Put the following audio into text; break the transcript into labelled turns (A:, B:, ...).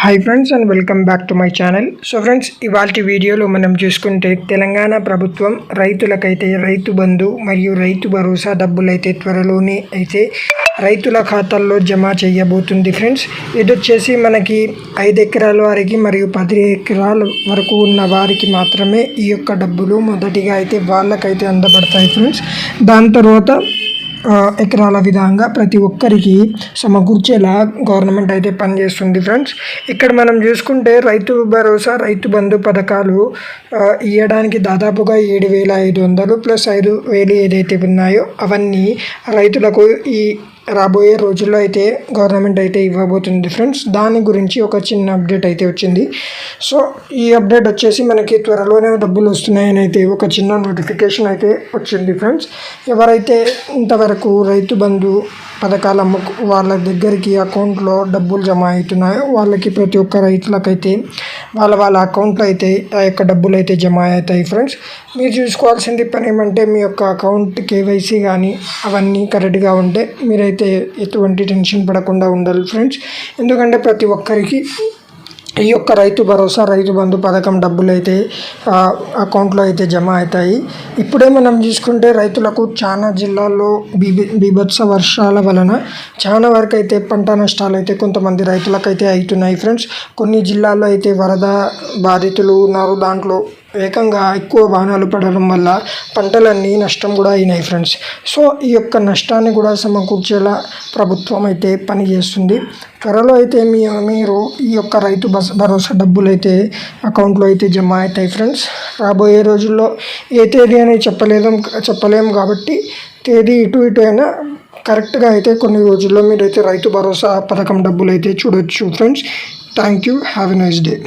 A: Hi friends and welcome back to my channel so friends ఇవాళ వీడియోలో మనం చూసుకుంటే తెలంగాణ ప్రభుత్వం రైతులకైతే రైతు బంధు మరియు రైతు భరోసా డబ్బులైతే త్వరలోనే అయితే రైతుల ఖాతాల్లో జమ చేయబోతుంది ఫ్రెండ్స్ ఇది వచ్చేసి మనకి ఐదు ఎకరాల వారికి మరియు పది ఎకరాల వరకు ఉన్న వారికి మాత్రమే ఈ యొక్క డబ్బులు మొదటిగా అయితే వాళ్ళకైతే అందబడతాయి ఫ్రెండ్స్ దాని తర్వాత ఎకరాల విధంగా ప్రతి ఒక్కరికి సమకూర్చేలా గవర్నమెంట్ అయితే పనిచేస్తుంది ఫ్రెండ్స్. ఇక్కడ మనం చూసుకుంటే రైతు భరోసా రైతు బంధు పథకాలు ఇవ్వడానికి దాదాపుగా ఏడు వేల ఐదు వందలు ప్లస్ ఐదు వేలు ఏదైతే ఉన్నాయో అవన్నీ రైతులకు ఈ రాబోయే రోజుల్లో అయితే గవర్నమెంట్ అయితే ఇవ్వబోతుంది ఫ్రెండ్స్ దాని గురించి ఒక చిన్న అప్డేట్ అయితే వచ్చింది. సో ఈ అప్డేట్ వచ్చేసి మనకి త్వరలోనే డబ్బులు వస్తున్నాయని అయితే ఒక చిన్న నోటిఫికేషన్ అయితే వచ్చింది ఫ్రెండ్స్ ఎవరైతే ఇంతవరకు రైతు బంధు పథకాలు అమ్ముకు వాళ్ళ దగ్గరికి అకౌంట్లో డబ్బులు జమ అవుతున్నాయో వాళ్ళకి ప్రతి ఒక్క రైతులకైతే వాళ్ళ వాళ్ళ అకౌంట్లో అయితే ఆ యొక్క డబ్బులు అయితే జమ అవుతాయి ఫ్రెండ్స్ మీరు చూసుకోవాల్సింది పని ఏమంటే మీ యొక్క అకౌంట్ కేవైసీ కానీ అవన్నీ కరెక్ట్గా ఉంటే మీరైతే ఎటువంటి టెన్షన్ పడకుండా ఉండాలి ఫ్రెండ్స్. ఎందుకంటే ప్రతి ఒక్కరికి ఈ యొక్క రైతు భరోసా రైతు బంధు పథకం డబ్బులు అయితే అకౌంట్లో అయితే జమ అవుతాయి. ఇప్పుడే మనం చూసుకుంటే రైతులకు చాలా జిల్లాల్లో బీబీ బీభత్స వర్షాల వలన చాలా వరకు అయితే పంట నష్టాలు అయితే కొంతమంది రైతులకైతే అవుతున్నాయి ఫ్రెండ్స్. కొన్ని జిల్లాల్లో అయితే వరద బాధితులు ఉన్నారు. దాంట్లో ఏకంగా ఎక్కువ వాహనాలు పడడం వల్ల పంటలన్నీ నష్టం కూడా అయినాయి ఫ్రెండ్స్. సో ఈ యొక్క నష్టాన్ని కూడా సమకూర్చేలా ప్రభుత్వం అయితే పనిచేస్తుంది త్వరలో అయితే మీ మీరు ఈ యొక్క రైతు భరోసా డబ్బులు అయితే అకౌంట్లో అయితే జమ అవుతాయి ఫ్రెండ్స్. రాబోయే రోజుల్లో ఏ తేదీ అని చెప్పలేము చెప్పలేము కాబట్టి తేదీ ఇటు ఇటు అయినా కరెక్ట్గా అయితే కొన్ని రోజుల్లో మీరైతే రైతు భరోసా పథకం డబ్బులు అయితే చూడొచ్చు friends. Thank you. Have a nice day.